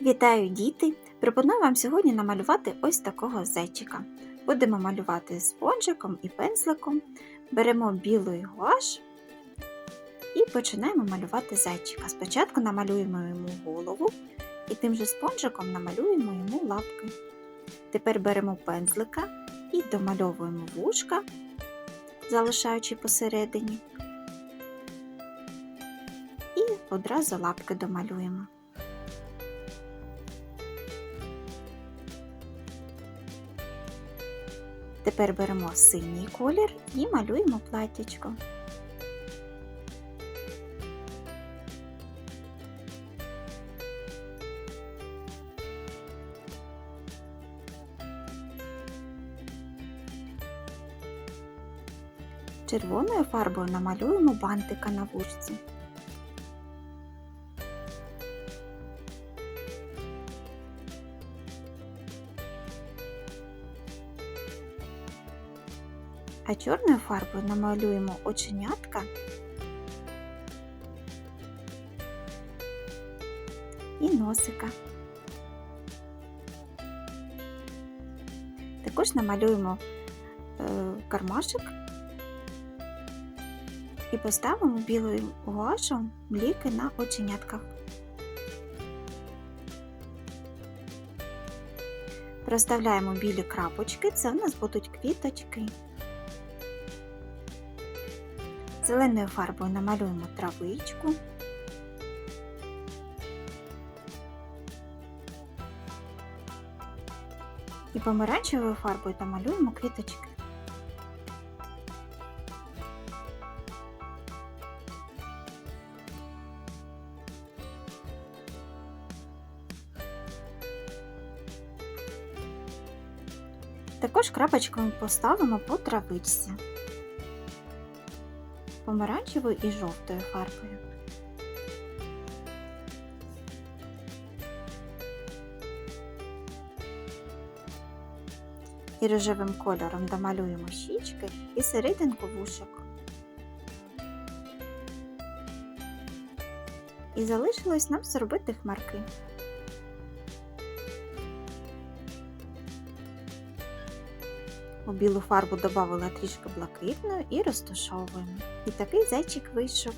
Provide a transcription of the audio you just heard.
Вітаю, діти! Пропоную вам сьогодні намалювати ось такого зайчика. Будемо малювати спонжиком і пензликом. Беремо білий гуаш і починаємо малювати зайчика. Спочатку намалюємо йому голову і тим же спонжиком намалюємо йому лапки. Тепер беремо пензлика і домальовуємо вушка, залишаючи посередині. І одразу лапки домалюємо. Тепер беремо синій колір і малюємо платтячко. Червоною фарбою намалюємо бантика на вушці. А чорною фарбою намалюємо оченятка і носика. Також намалюємо е, кармашик і поставимо білою гуашем бліки на оченятках. Проставляємо білі крапочки, це у нас будуть квіточки. Зеленою фарбою намалюємо травичку. І помаранчевою фарбою намалюємо квіточки. Також крапочками поставимо по травичці помаранчевою і жовтою фарбою. І рожевим кольором домалюємо щічки і серединку вушок. І залишилось нам зробити хмарки. У білу фарбу додавила трішки блакитної і розташовуємо. І такий зайчик вийшов.